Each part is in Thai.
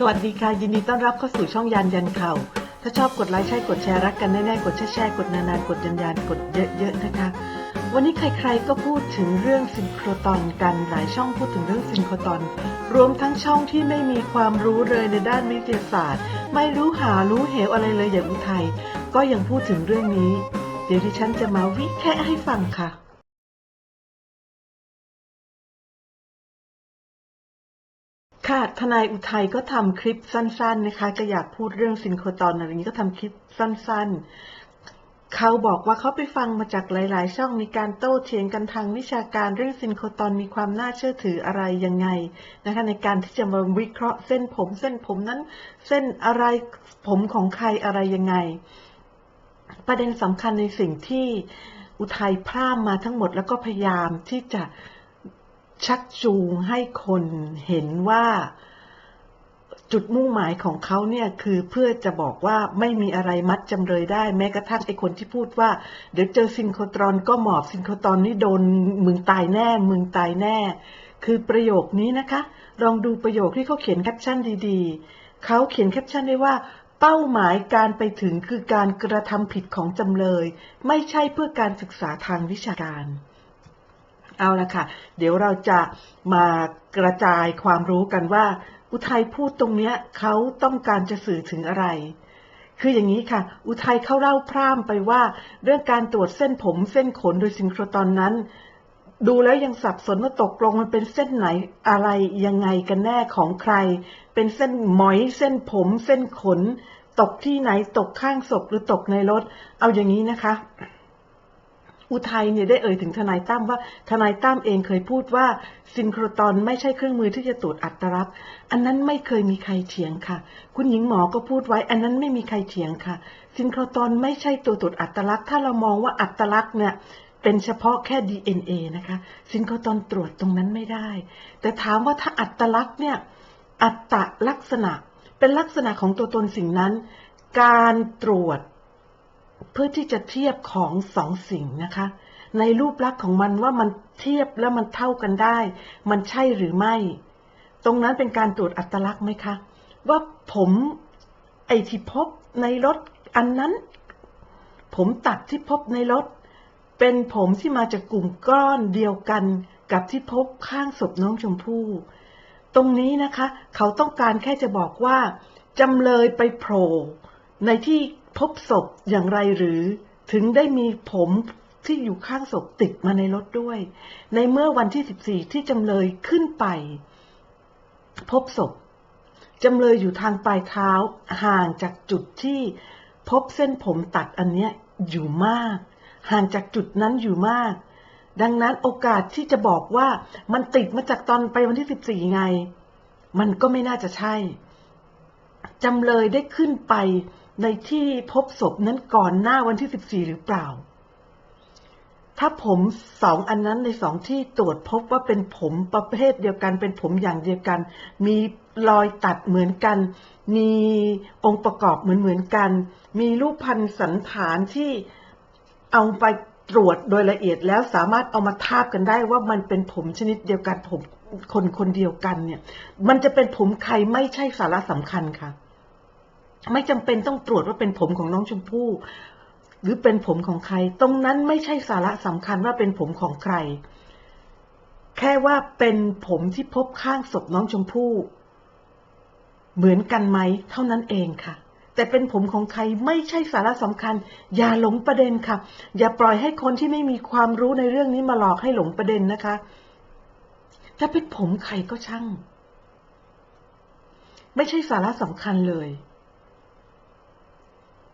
สวัสดีค่ะ ยินดีต้อนรับเข้าสู่ช่องยานยันเข่าถ้าชอบกดไลค์ใช่กดแชร์รักกันแน่ๆกดแชร์แชร์กดนานๆกดยันยันกดเยอะๆนะคะ วันนี้ใครๆก็พูดถึงเรื่องซินโครตอนกันหลายช่องพูดถึงเรื่องซินโครตอน รวมทั้งช่องที่ไม่มีความรู้เลยในด้านวิทยาศาสตร์ ไม่รู้หารู้เหวอะไรเลยอย่างอุทัยก็ยังพูดถึงเรื่องนี้ เดี๋ยวที่ฉันจะมาวิแคะให้ฟังค่ะ ค่ะ ทนายอุทัยก็ทำคลิปสั้น ๆ นะคะก็อยากพูดเรื่องซินโครตอนอะไรนี้ก็ทำคลิปสั้น ๆ เขาบอกว่าเขาไปฟังมาจากหลาย ๆ ช่องมีการโต้เถียงกันทางวิชาการเรื่องซินโครตอนมีความน่าเชื่อถืออะไรยังไงนะคะ ในการที่จะมาวิเคราะห์เส้นผม เส้นผมนั้น เส้นอะไรผมของใครอะไรยังไง ประเด็นสำคัญในสิ่งที่อุทัยพร่ามมาทั้งหมดแล้วก็พยายามที่จะ ชักจูงให้คนเห็นว่าจุดมุ่งหมายของเขาเนี่ยคือเพื่อจะบอกว่าไม่มีอะไรมัดจำเลยได้ แม้กระทั่งไอ้คนที่พูดว่า เดี๋ยวเจอซินโครตรอนก็หมอบซินโครตรอนนี่โดนมึงตายแน่ มึงตายแน่ คือประโยคนี้นะคะ ลองดูประโยคที่เขาเขียนแคปชั่นดีๆ เขาเขียนแคปชั่นไว้ว่า เป้าหมายการไปถึงคือการกระทำผิดของจำเลย ไม่ใช่เพื่อการศึกษาทางวิชาการ เอาละค่ะ เดี๋ยวเราจะมากระจายความรู้กันว่า อุทัยพูดตรงเนี้ยเขาต้องการจะสื่อถึงอะไร คืออย่างนี้ค่ะ อุทัยเขาเล่าพร่ำไปว่า เรื่องการตรวจเส้นผมเส้นขนโดยซินโครตอนนั้น ดูแล้วยังสับสนว่าตกลงมันเป็นเส้นไหนอะไรยังไงกันแน่ของใคร เป็นเส้นหมอยเส้นผมเส้นขน ตกที่ไหนตกข้างศพหรือตกในรถ เอาอย่างนี้นะคะ อุทัยเนี่ยได้เอ่ยถึงทนายตั้มว่าทนายตั้มเองเคยพูดว่าซินโครตอนไม่ใช่เครื่องมือที่จะตรวจอัตลักษณ์ อันนั้นไม่เคยมีใครเถียงค่ะ คุณหญิงหมอก็พูดไว้อันนั้นไม่มีใครเถียงค่ะ ซินโครตอนไม่ใช่ตัวตรวจอัตลักษณ์ ถ้าเรามองว่าอัตลักษณ์เนี่ยเป็นเฉพาะแค่ DNA นะคะ ซินโครตอนตรวจตรงนั้นไม่ได้ แต่ถามว่าถ้าอัตลักษณ์เนี่ยอัตลักษณะเป็นลักษณะของตัวตนสิ่งนั้น การตรวจ เพื่อที่จะเทียบของสองสิ่งนะคะ ในรูปลักษณ์ของมันว่ามันเทียบแล้วมันเท่ากันได้ มันใช่หรือไม่ ตรงนั้นเป็นการตรวจอัตลักษณ์ไหมคะ ว่าผมไอที่พบในรถอันนั้น ผมตัดที่พบในรถ เป็นผมที่มาจากกลุ่มก้อนเดียวกันกับที่พบข้างศพน้องชมพู่ตรงนี้นะคะ เขาต้องการแค่จะบอกว่าจำเลยไปโผล่ในที่ พบศพอย่างไรหรือถึงได้มีผมที่อยู่ข้างศพติดมาในรถด้วย ในเมื่อวันที่ 14 ที่จำเลยขึ้นไป พบศพจำเลยอยู่ทางปลายเท้าห่างจากจุดที่พบเส้นผมตัดอันเนี้ยอยู่มาก ห่างจากจุดนั้นอยู่มาก ดังนั้นโอกาสที่จะบอกว่ามันติดมาจากตอนไปวันที่ 14 ไง มันก็ไม่น่าจะใช่จำเลยได้ขึ้นไป ในที่พบศพนั้นก่อนหน้าวันที่ 14 หรือเปล่า ถ้าผมสองอันนั้นในสองที่ตรวจพบว่าเป็นผมประเภทเดียวกัน เป็นผมอย่างเดียวกัน มีรอยตัดเหมือนกัน มีองค์ประกอบเหมือนเหมือนกัน มีรูปพันสันฐานที่เอาไปตรวจโดยละเอียดแล้วสามารถเอามาทาบกันได้ว่ามันเป็นผมชนิดเดียวกันผมคนคนเดียวกันเนี่ย มันจะเป็นผมใครไม่ใช่สาระสำคัญค่ะ ไม่จำเป็นต้องตรวจว่าเป็นผมของน้องชมพู่หรือเป็นผมของใคร ตรงนั้นไม่ใช่สาระสำคัญว่าเป็นผมของใคร แค่ว่าเป็นผมที่พบข้างศพน้องชมพู่ เหมือนกันไหม เท่านั้นเองค่ะ แต่เป็นผมของใครไม่ใช่สาระสำคัญ อย่าหลงประเด็นค่ะ อย่าปล่อยให้คนที่ไม่มีความรู้ในเรื่องนี้มาหลอกให้หลงประเด็นนะคะจะเป็นผมใครก็ช่าง ไม่ใช่สาระสำคัญเลย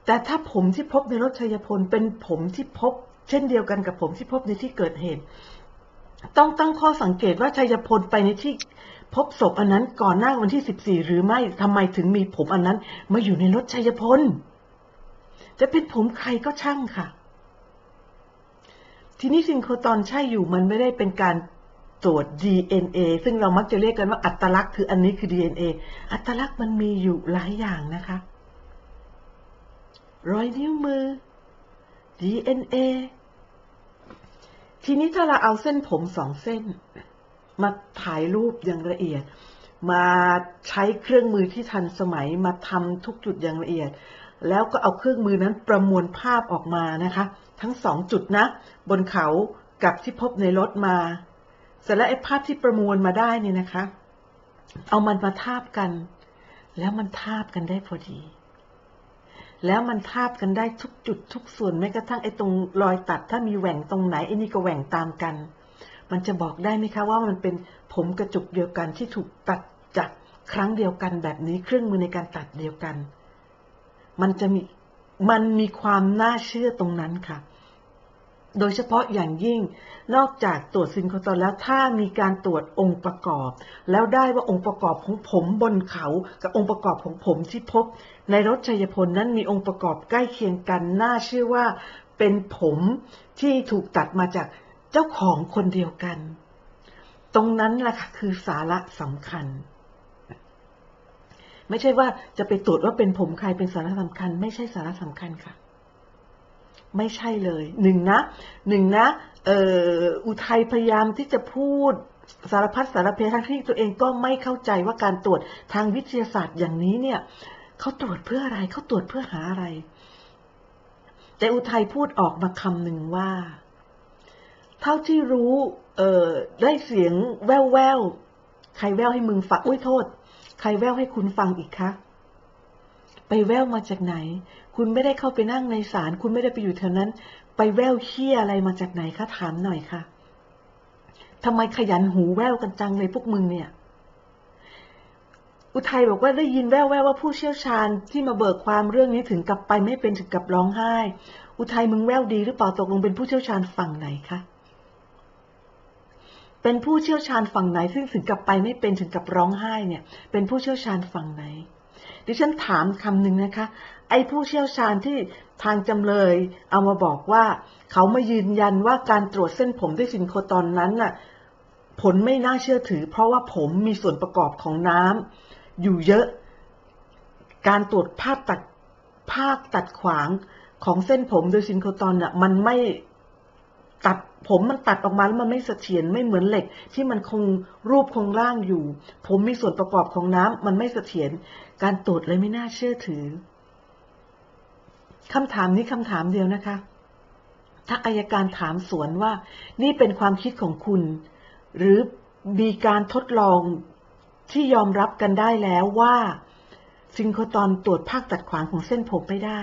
แต่ถ้าผมที่พบในรถชัยพลเป็นผมที่พบ เช่นเดียวกันกับผมที่พบในที่เกิดเหตุ ต้องตั้งข้อสังเกตว่าชัยพลไปในที่พบศพอันนั้นก่อนหน้าวันที่ 14 หรือไม่ทำไมถึงมีผมอันนั้น มาอยู่ในรถชัยพลจะเป็นผมใครก็ช่างค่ะ ทีนี้ซินโครตอนใช่อยู่มันไม่ได้เป็นการตรวจ DNA ซึ่งเรามักจะเรียกกันว่าอัตลักษณ์คืออันนี้คือ DNA อัตลักษณ์มันมีอยู่หลายอย่างนะคะ รอยนิ้วมือ DNA ทีนี้ถ้าเราเอาเส้นผมสองเส้น มาถ่ายรูปอย่างละเอียด มาใช้เครื่องมือที่ทันสมัยมาทำทุกจุดอย่างละเอียด แล้วก็เอาเครื่องมือนั้นประมวลภาพออกมานะคะ ทั้งสองจุดนะ บนเขากับที่พบในรถมา เสร็จแล้วไอ้ภาพที่ประมวลมาได้นี่นะคะ เอามันมาทาบกัน แล้วมันทาบกันได้พอดี แล้วมันทาบกันได้ทุกจุดทุกส่วนแม้กระทั่งไอ้ตรงรอยตัด ถ้ามีแหว่งตรงไหนไอ้นี่ก็แหว่งตามกัน มันจะบอกได้ไหมคะว่ามันเป็นผมกระจุกเดียวกันที่ถูกตัดจากครั้งเดียวกันแบบนี้เครื่องมือในการตัดเดียวกัน มันจะมีมันมีความน่าเชื่อตรงนั้นค่ะ โดยเฉพาะอย่างยิ่ง นอกจากตรวจซินโครตอนแล้วถ้ามีการตรวจองค์ประกอบ แล้วได้ว่าองค์ประกอบของผมบนเขา กับองค์ประกอบของผมที่พบ ในรถชัยพลนั้นมีองค์ประกอบใกล้เคียงกันน่าเชื่อว่าเป็นผมที่ถูกตัดมาจากเจ้าของคนเดียวกัน ตรงนั้นแหละค่ะคือสาระสำคัญ ไม่ใช่ว่าจะไปตรวจว่าเป็นผมใครเป็นสาระสำคัญ ไม่ใช่สาระสำคัญค่ะ ไม่ใช่เลยหนึ่งนะหนึ่งนะเอ่ออุทัยพยายามที่จะพูดสารพัดสารเพทั้งที่ตัวเองก็ไม่เข้าใจว่าการตรวจทางวิทยาศาสตร์อย่างนี้เนี่ย เขาตรวจเพื่ออะไร เขาตรวจเพื่อหาอะไร แต่อุทัยพูดออกมาคำหนึ่งว่า เท่าที่รู้เออได้เสียงแววแววใครแววให้มึงฟังอุ้ยโทษ ใครแววให้คุณฟังอีกคะไปแววมาจากไหน คุณไม่ได้เข้าไปนั่งในศาลคุณไม่ได้ไปอยู่แถวนั้น ไปแววเคี้ยอะไรมาจากไหนคะถามหน่อยค่ะทำไมขยันหูแววกันจังเลยพวกมึงเนี่ย อุทัยบอกว่าได้ยินแววแววว่าผู้เชี่ยวชาญที่มาเบิกความเรื่องนี้ถึงกับไปไม่เป็นถึงกับร้องไห้ อุทัยมึงแววดีหรือเปล่าตกลงเป็นผู้เชี่ยวชาญฝั่งไหนคะเป็นผู้เชี่ยวชาญฝั่งไหน ซึ่งถึงกับไปไม่เป็นถึงกับร้องไห้เนี่ย เป็นผู้เชี่ยวชาญฝั่งไหน ดิฉันถามคำหนึ่งนะคะ ไอ้ผู้เชี่ยวชาญที่ทางจำเลย เอามาบอกว่า เขามายืนยันว่าการตรวจเส้นผมด้วยซินโคตอนนั้นน่ะผลไม่น่าเชื่อถือ เพราะว่าผมมีส่วนประกอบของน้ำ อยู่เยอะ การตรวจภาพตัดภาพตัดขวางของเส้นผมโดยซินโคตอนน่ะมันไม่ตัดผมมันตัดออกมาแล้วมันไม่เสถียรไม่เหมือนเหล็ก ที่มันคงรูปคงร่างอยู่ ผมมีส่วนประกอบของน้ำมันไม่เสถียรการตรวจเลยไม่น่าเชื่อถือคำถามนี้คำถามเดียวนะคะ ถ้าอายการถามสวนว่า นี่เป็นความคิดของคุณ หรือมีการทดลอง ที่ยอมรับกันได้แล้วว่าซิงโครตอนตรวจภาคตัดขวางของเส้นผมไม่ได้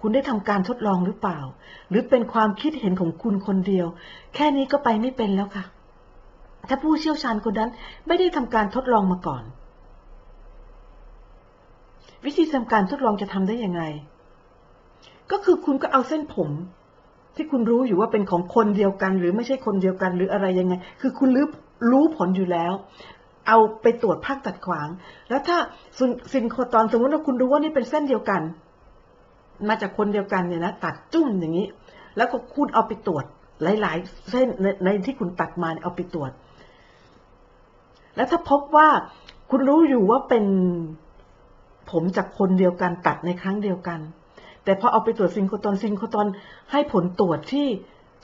คุณได้ทำการทดลองหรือเปล่า หรือเป็นความคิดเห็นของคุณคนเดียว แค่นี้ก็ไปไม่เป็นแล้วค่ะ ถ้าผู้เชี่ยวชาญคนนั้นไม่ได้ทำการทดลองมาก่อน วิธีทำการทดลองจะทำได้ยังไง ก็คือคุณก็เอาเส้นผม ที่คุณรู้อยู่ว่าเป็นของคนเดียวกัน หรือไม่ใช่คนเดียวกันหรืออะไรยังไง คือคุณรู้รู้ผลอยู่แล้ว เอาไปตรวจภาคตัดขวาง แล้วถ้าซินโครตอนสมมติว่าคุณรู้ว่านี่เป็นเส้นเดียวกัน มาจากคนเดียวกันเนี่ยนะตัดจุ้มอย่างนี้ แล้วก็คุณเอาไปตรวจ หลาย ๆ เส้นในในที่คุณตัดมาเอาไปตรวจ แล้วถ้าพบว่าคุณรู้อยู่ว่าเป็นผมจากคนเดียวกันตัดในครั้งเดียวกัน แต่พอเอาไปตรวจซินโครตอนซินโครตอนให้ผลตรวจที่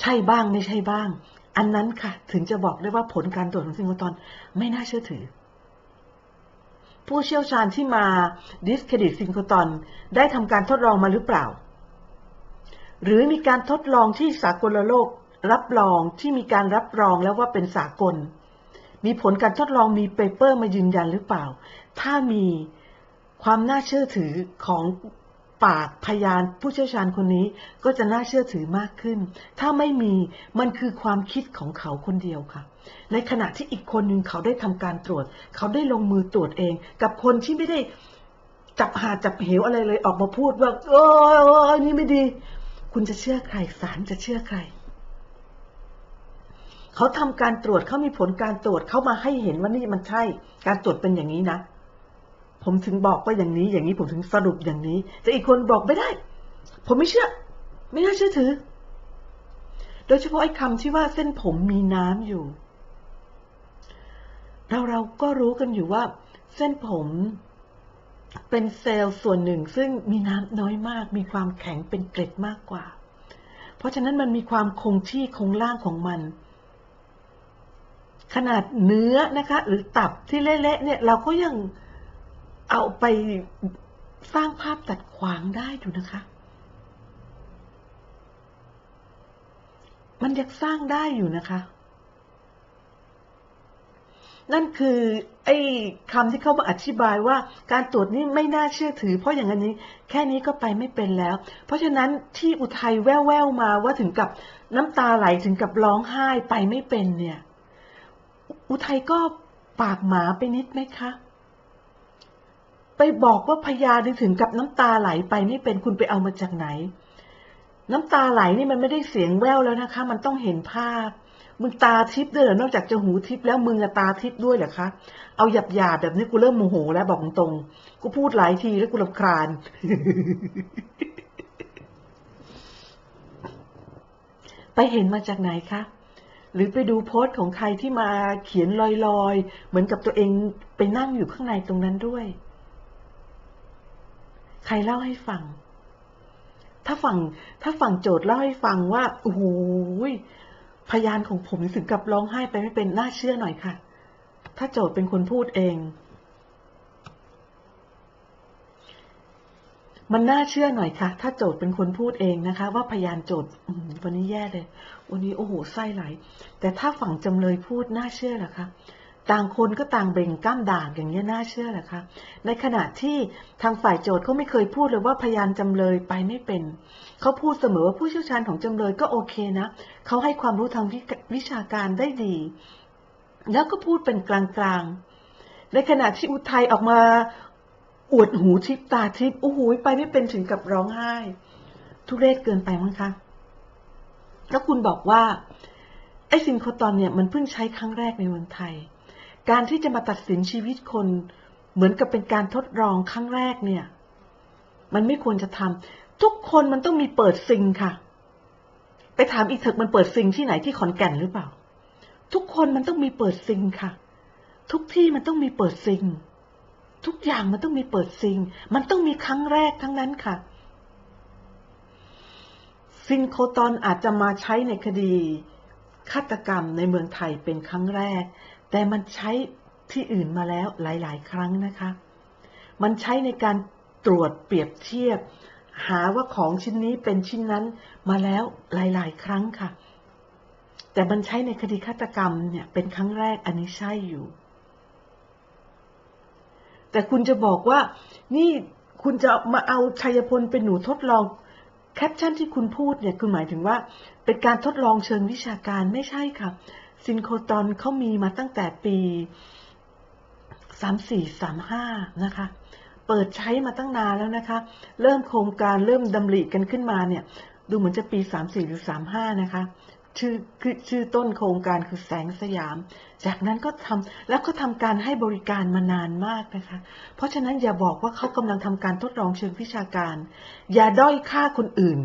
ใช่บ้างไม่ใช่บ้าง อันนั้นค่ะ ถึงจะบอกได้ว่าผลการตรวจของซิงโครตอนไม่น่าเชื่อถือ ผู้เชี่ยวชาญที่มาดิสเครดิตซิงโครตอนได้ทำการทดลองมาหรือเปล่า หรือมีการทดลองที่สากลโลกรับรองที่มีการรับรองแล้วว่าเป็นสากล มีผลการทดลองมีเปเปอร์มายืนยันหรือเปล่า ถ้ามีความน่าเชื่อถือของ ปากพยานผู้เชี่ยวชาญคนนี้ก็จะน่าเชื่อถือมากขึ้น ถ้าไม่มีมันคือความคิดของเขาคนเดียวค่ะ ในขณะที่อีกคนหนึ่งเขาได้ทำการตรวจ เขาได้ลงมือตรวจเอง กับคนที่ไม่ได้จับหาจับเหวอะไรเลยออกมาพูดว่าโอ้ยนี่ไม่ดี คุณจะเชื่อใครศาลจะเชื่อใครเขาทำการตรวจเขามีผลการตรวจเขามาให้เห็นว่านี่มันใช่ การตรวจเป็นอย่างนี้นะ ผมถึงบอกว่าอย่างนี้ อย่างนี้ผมถึงสรุปอย่างนี้ แต่อีกคนบอกไม่ได้ ผมไม่เชื่อ ไม่น่าเชื่อถือ โดยเฉพาะไอ้คำที่ว่าเส้นผมมีน้ำอยู่ เราเราก็รู้กันอยู่ว่า เส้นผมเป็นเซลล์ส่วนหนึ่งซึ่งมีน้ำน้อยมาก มีความแข็งเป็นเกล็ดมากกว่า เพราะฉะนั้นมันมีความคงที่คงร่างของมัน ขนาดเนื้อนะคะ หรือตับที่เละๆเนี่ยเราก็ยัง เอาไปสร้างภาพตัดขวางได้อยู่นะคะ มันยังสร้างได้อยู่นะคะ นั่นคือไอ้คำที่เขามาอธิบายว่าการตรวจนี้ไม่น่าเชื่อถือ เพราะอย่างนี้แค่นี้ก็ไปไม่เป็นแล้ว เพราะฉะนั้นที่อุทัยแว่วๆมาว่าถึงกับน้ำตาไหลถึงกับร้องไห้ไปไม่เป็นเนี่ย อุทัยก็ปากหมาไปนิดไหมคะ ไปบอกว่าพยาถึงกับน้ำตาไหลไปไม่เป็นคุณไปเอามาจากไหน น้ำตาไหลนี่มันไม่ได้เสียงแววแล้วนะคะ มันต้องเห็นภาพ มึงตาทิพย์ด้วยเหรอนอกจากจะหูทิพย์แล้วมึงตาทิพย์ด้วยเหรอคะ เอาหยาบหยาบแบบนี้กูเริ่มโมโหแล้วบอกตรงกูพูดหลายทีแล้วกูรำคาญไปเห็นมาจากไหนคะหรือไปดูโพสต์ของใครที่มาเขียนลอยๆ เหมือนกับตัวเองไปนั่งอยู่ข้างในตรงนั้นด้วย ใครเล่าให้ฟัง ถ้าฝั่งถ้าฝั่งโจทย์เล่าให้ฟังว่าโอ้โหพยานของผมถึงกับร้องไห้ไปไม่เป็นน่าเชื่อหน่อยค่ะ ถ้าโจทย์เป็นคนพูดเอง มันน่าเชื่อหน่อยค่ะ ถ้าโจทย์เป็นคนพูดเองนะคะ ว่าพยานโจทย์วันนี้แย่เลย วันนี้โอ้โหไส้ไหล แต่ถ้าฝั่งจำเลยพูดน่าเชื่อหรอคะ ต่างคนก็ต่างเบ่งกล้ามด่างอย่างนี้น่าเชื่อเหรอคะในขณะที่ทางฝ่ายโจทย์เขาไม่เคยพูดเลยว่าพยานจำเลยไปไม่เป็น เขาพูดเสมอว่าผู้เชี่ยวชาญของจำเลยก็โอเคนะ เขาให้ความรู้ทางวิวิชาการได้ดี แล้วก็พูดเป็นกลางๆ ในขณะที่อุทัยออกมาอวดหูทิพตาทิพโอ้โหไปไม่เป็นถึงกับร้องไห้ ทุเรศเกินไปมั้งคะแล้วคุณบอกว่าไอ้ซินโคตอนเนี่ยมันเพิ่งใช้ครั้งแรกในเมืองไทย การที่จะมาตัดสินชีวิตคน เหมือนกับเป็นการทดลองครั้งแรกเนี่ย มันไม่ควรจะทำทุกคนมันต้องมีเปิดซิงค่ะ ไปถามอีเถอะมันเปิดซิงที่ไหนที่ขอนแก่นหรือเปล่า ทุกคนมันต้องมีเปิดซิงค่ะ ทุกที่มันต้องมีเปิดซิง ทุกอย่างมันต้องมีเปิดซิง มันต้องมีครั้งแรกทั้งนั้นค่ะซินโคตอนอาจจะมาใช้ในคดีฆาตกรรมในเมืองไทยเป็นครั้งแรก แต่มันใช้ที่อื่นมาแล้วหลาย ๆ ครั้งนะคะ มันใช้ในการตรวจเปรียบเทียบ หาว่าของชิ้นนี้เป็นชิ้นนั้นมาแล้วหลาย ๆ ครั้งค่ะ แต่มันใช้ในคดีฆาตกรรมเนี่ยเป็นครั้งแรกอันนี้ใช่อยู่ แต่คุณจะบอกว่า นี่คุณจะมาเอาชัยพลเป็นหนูทดลองแคปชั่นที่คุณพูดเนี่ยคือหมายถึงว่า เป็นการทดลองเชิงวิชาการไม่ใช่ค่ะ ซินโคตอนเขามีมาตั้งแต่ปีสามสี่สามห้านะคะ เปิดใช้มาตั้งนานแล้วนะคะ เริ่มโครงการเริ่มดำริกันขึ้นมาเนี่ย ดูเหมือนจะปีสามสี่หรือสามห้านะคะ ชื่อคือชื่อต้นโครงการคือแสงสยาม จากนั้นก็ทำแล้วก็ทำการให้บริการมานานมากนะคะ เพราะฉะนั้นอย่าบอกว่าเขากำลังทำการทดลองเชิงวิชาการ อย่าด้อยค่าคนอื่น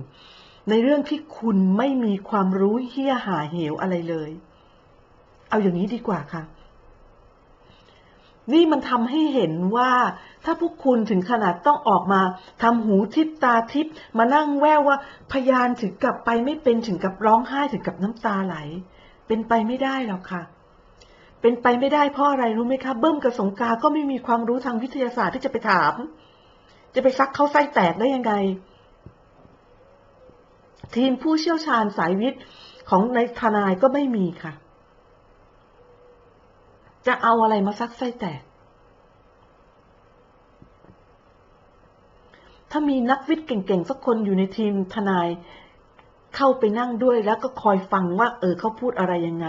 ในเรื่องที่คุณไม่มีความรู้เฮี้ยหาเหวอะไรเลย เอาอย่างนี้ดีกว่าค่ะ นี่มันทำให้เห็นว่าถ้าพวกคุณถึงขนาดต้องออกมาทำหูทิพตาทิพมานั่งแววว่าพยานถึงกับไปไม่เป็นถึงกับร้องไห้ถึงกับน้ำตาไหล เป็นไปไม่ได้หรอกค่ะเป็นไปไม่ได้เพราะอะไรรู้ไหมคะเบิ้มกับสงกาก็ไม่มีความรู้ทางวิทยาศาสตร์ที่จะไปถาม จะไปซักเขาไส้แตกได้ยังไง ทีมผู้เชี่ยวชาญสายวิทย์ของในทนายก็ไม่มีค่ะ จะเอาอะไรมาซักไส้แตก ถ้ามีนักวิทย์เก่งๆ สักคนอยู่ในทีมทนายเข้าไปนั่งด้วยแล้วก็คอยฟังว่า เออเขาพูดอะไรยังไง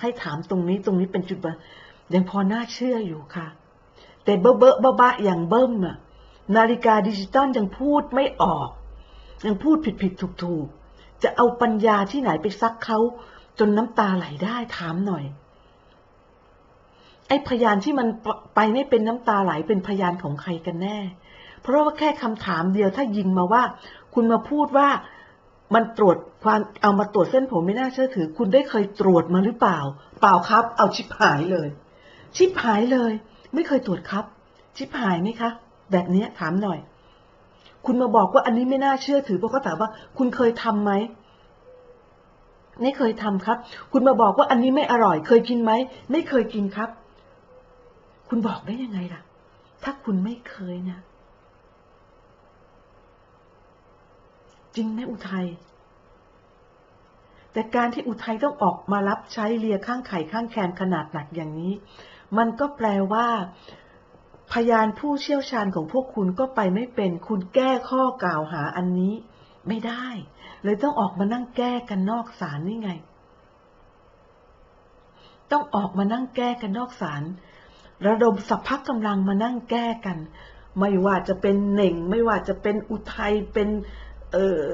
ให้ถามตรงนี้ตรงนี้เป็นจุดยังพอน่าเชื่ออยู่ค่ะ แต่เบอะเบอะบ้าอย่างเบิ้มอะนาฬิกาดิจิตอลยังพูดไม่ออก ยังพูดผิดผิดถูกถูกจะเอาปัญญาที่ไหนไปซักเขาจนน้ำตาไหลได้ถามหน่อย ไอ้พยานที่มันไปไม่เป็นน้ำตาไหลเป็นพยานของใครกันแน่ เพราะว่าแค่คำถามเดียวถ้ายิงมาว่า คุณมาพูดว่ามันตรวจความเอามาตรวจเส้นผมไม่น่าเชื่อถือ คุณได้เคยตรวจมาหรือเปล่า เปล่าครับ เอาชิบหายเลย ชิบหายเลย ไม่เคยตรวจครับ ชิบหายไหมคะ แบบนี้ถามหน่อย คุณมาบอกว่าอันนี้ไม่น่าเชื่อถือเพราะเขาถามว่า คุณเคยทำไหมไม่เคยทำครับ คุณมาบอกว่าอันนี้ไม่อร่อย เคยกินไหมไม่เคยกินครับ คุณบอกได้ยังไงล่ะ ถ้าคุณไม่เคยนะ จริงไหมอุทัย แต่การที่อุทัยต้องออกมารับใช้เลียข้างไข่ข้างแคนขนาดหนักอย่างนี้ มันก็แปลว่า พยานผู้เชี่ยวชาญของพวกคุณก็ไปไม่เป็น คุณแก้ข้อกล่าวหาอันนี้ ไม่ได้ เลยต้องออกมานั่งแก้กันนอกศาลนี่ไงต้องออกมานั่งแก้กันนอกศาล ระดมสัพพะกำลังมานั่งแก้กัน ไม่ว่าจะเป็นเหน่ง ไม่ว่าจะเป็นอุทัยเป็นออ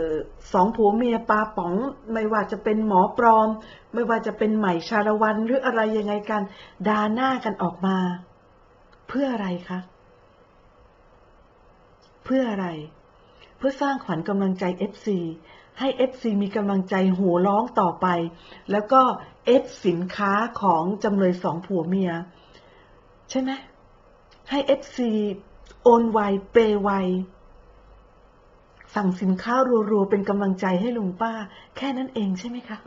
สองผัวเมียปลาป๋อง ไม่ว่าจะเป็นหมอปลอม ไม่ว่าจะเป็นใหม่ชาละวันหรืออะไรยังไงกันดาหน้ากันออกมา เพื่ออะไรคะเพื่ออะไร เพื่อสร้างขวัญกำลังใจ FC ให้ FC มีกำลังใจหัวร้องต่อไป แล้วก็ F สินค้าของจำเลยสองผัวเมีย ใช่ไหมให้เอฟซีโอนไวเปย์ไวสั่งสินค้ารัวๆเป็นกำลังใจให้ลุงป้า แค่นั้นเองใช่ไหมคะ